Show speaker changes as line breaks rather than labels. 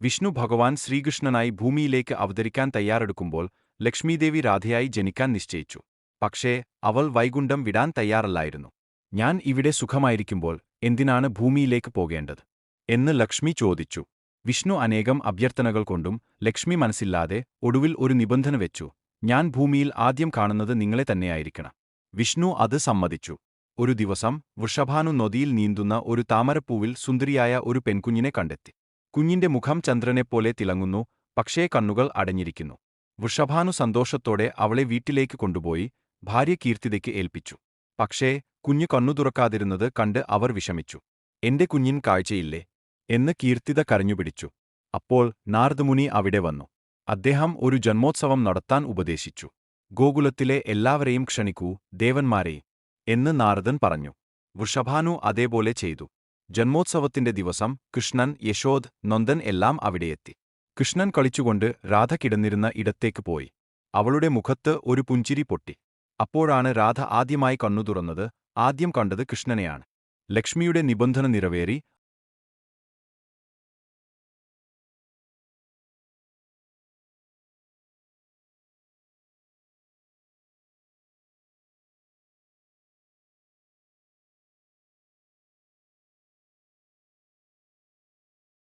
വിഷ്ണു ഭഗവാൻ ശ്രീകൃഷ്ണനായി ഭൂമിയിലേക്ക് അവതരിക്കാൻ തയ്യാറെടുക്കുമ്പോൾ ലക്ഷ്മീദേവി രാധയായി ജനിക്കാൻ നിശ്ചയിച്ചു. പക്ഷേ അവൾ വൈകുണ്ഠം വിടാൻ തയ്യാറല്ലായിരുന്നു. ഞാൻ ഇവിടെ സുഖമായിരിക്കുമ്പോൾ എന്തിനാണ് ഭൂമിയിലേക്ക് പോകേണ്ടത്? എന്ന് ലക്ഷ്മി ചോദിച്ചു. വിഷ്ണു അനേകം അഭ്യർത്ഥനകൾ കൊണ്ടും ലക്ഷ്മി മനസ്സില്ലാതെ ഒടുവിൽ ഒരു നിബന്ധന വെച്ചു. ഞാൻ ഭൂമിയിൽ ആദ്യം കാണുന്നത് നിങ്ങളെ തന്നെയായിരിക്കണം. വിഷ്ണു അത് സമ്മതിച്ചു. ഒരു ദിവസം വൃഷഭാനു നദിയിൽ നീന്തുന്ന ഒരു താമരപ്പൂവിൽ സുന്ദരിയായ ഒരു പെൺകുഞ്ഞിനെ കണ്ടെത്തി. കുഞ്ഞിന്റെ മുഖം ചന്ദ്രനെപ്പോലെ തിളങ്ങുന്നു പക്ഷേ കണ്ണുകൾ അടഞ്ഞിരിക്കുന്നു. വൃഷഭാനു സന്തോഷത്തോടെ അവളെ വീട്ടിലേക്ക് കൊണ്ടുപോയി ഭാര്യ കീർത്തിതയ്ക്ക് ഏൽപ്പിച്ചു. പക്ഷേ കുഞ്ഞു കണ്ണു തുറക്കാതിരുന്നത് കണ്ട് അവർ വിഷമിച്ചു. എന്റെ കുഞ്ഞിൻ കാഴ്ചയില്ലേ? എന്ന് കീർത്തിത കരഞ്ഞുപിടിച്ചു അപ്പോൾ നാർദ്മുനി അവിടെ വന്നു. അദ്ദേഹം ഒരു ജന്മോത്സവം നടത്താൻ ഉപദേശിച്ചു. ഗോകുലത്തിലെ എല്ലാവരെയും ക്ഷണിക്കൂ ദേവന്മാരെയും എന്ന് നാരദൻ പറഞ്ഞു. വൃഷഭാനു അതേപോലെ ചെയ്തു. ജന്മോത്സവത്തിന്റെ ദിവസം കൃഷ്ണൻ യശോദ് നന്ദൻ എല്ലാം അവിടെയെത്തി. കൃഷ്ണൻ കളിച്ചുകൊണ്ട് രാധ കിടന്നിരുന്ന ഇടത്തേക്ക് പോയി. അവളുടെ മുഖത്ത് ഒരു പുഞ്ചിരി പൊട്ടി. അപ്പോഴാണ് രാധ ആദ്യമായി കണ്ണു തുറന്നത്. ആദ്യം കണ്ടത് കൃഷ്ണനെയാണ്. ലക്ഷ്മിയുടെ നിബന്ധന നിറവേറി